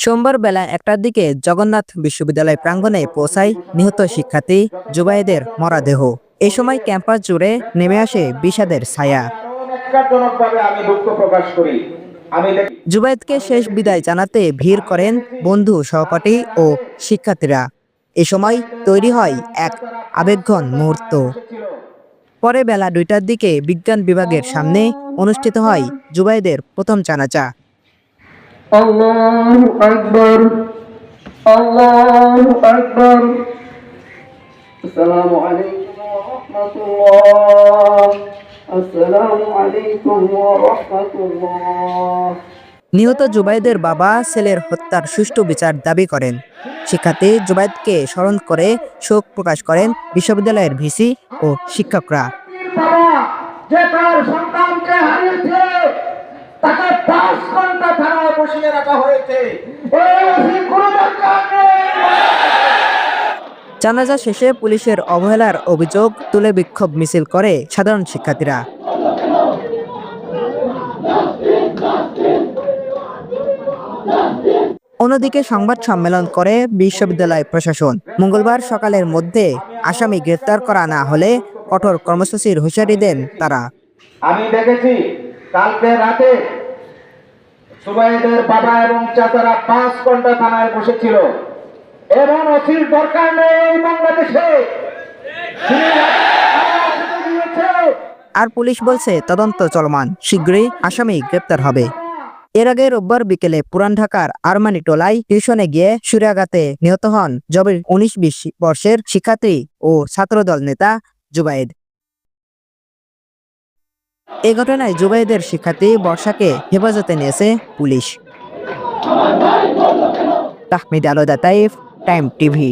সোমবার বেলা একটার দিকে জগন্নাথ বিশ্ববিদ্যালয় প্রাঙ্গণে পৌঁছায় নিহত শিক্ষার্থী জুবাইদের মরাদেহ। এ সময় ক্যাম্পাস জুড়ে নেমে আসে বিষাদের ছায়া। ন্যাক্কারজনকভাবে আমি দুঃখ প্রকাশ করি। আমি শেষ বিদায় জানাতে ভিড় করেন বন্ধু সহপাঠী ও শিক্ষার্থীরা। এ সময় তৈরি হয় এক আবেগঘন মুহূর্ত। পরে বেলা দুইটার দিকে বিজ্ঞান বিভাগের সামনে অনুষ্ঠিত হয় জুবাইদের প্রথম জানাজা الله أكبر الله أكبر السلام عليكم ورحمة الله السلام عليكم ورحمة الله নিহত জুবাইদের বাবা ছেলের হত্যার সুষ্ঠু বিচার দাবি করেন শিক্ষার্থী জুবাইদকে স্মরণ করে শোক প্রকাশ করেন বিশ্ববিদ্যালয়ের ভিসি ও শিক্ষকরা বাবা যে তার সন্তানকে হারিয়েছে তাকে পাঁচ ঘন্টা থানায় বসিয়ে রাখা হয়েছে। জানাজা শেষে পুলিশের অবহেলার অভিযোগ তুলে বিক্ষোভ মিছিল করে সাধারণ শিক্ষার্থীরা। অন্যদিকে সংবাদ সম্মেলন করে বিশ্ববিদ্যালয় প্রশাসন। মঙ্গলবার সকালের মধ্যে আসামি গ্রেপ্তার করা না হলে কঠোর কর্মসূচির হুঁশিয়ারি দেন তারা। আমি দেখেছি কালকে রাতে সুবাইদের বাবা এবং চাচারা পাঁচ ঘণ্টা থানায় বসেছিল। এবং অসির দরকার নেই বাংলাদেশে। আর পুলিশ বলছে, তদন্ত চলমান। শীঘ্রই আসামি গ্রেপ্তার হবে। এর আগে রোববার বিকেলে পুরান ঢাকার আরমানি টোলায় টিউশনে গিয়ে সুরাঘাতে নিহত হন জবের উনিশ বিশ বর্ষের শিক্ষার্থী ও ছাত্রদল নেতা জুবাইদ এ ঘটনায় জুবাইদের শিক্ষার্থী বর্ষাকে হেফাজতে নিয়েছে পুলিশ। তাহমিদ আলোদা তাইফ টাইম টিভি।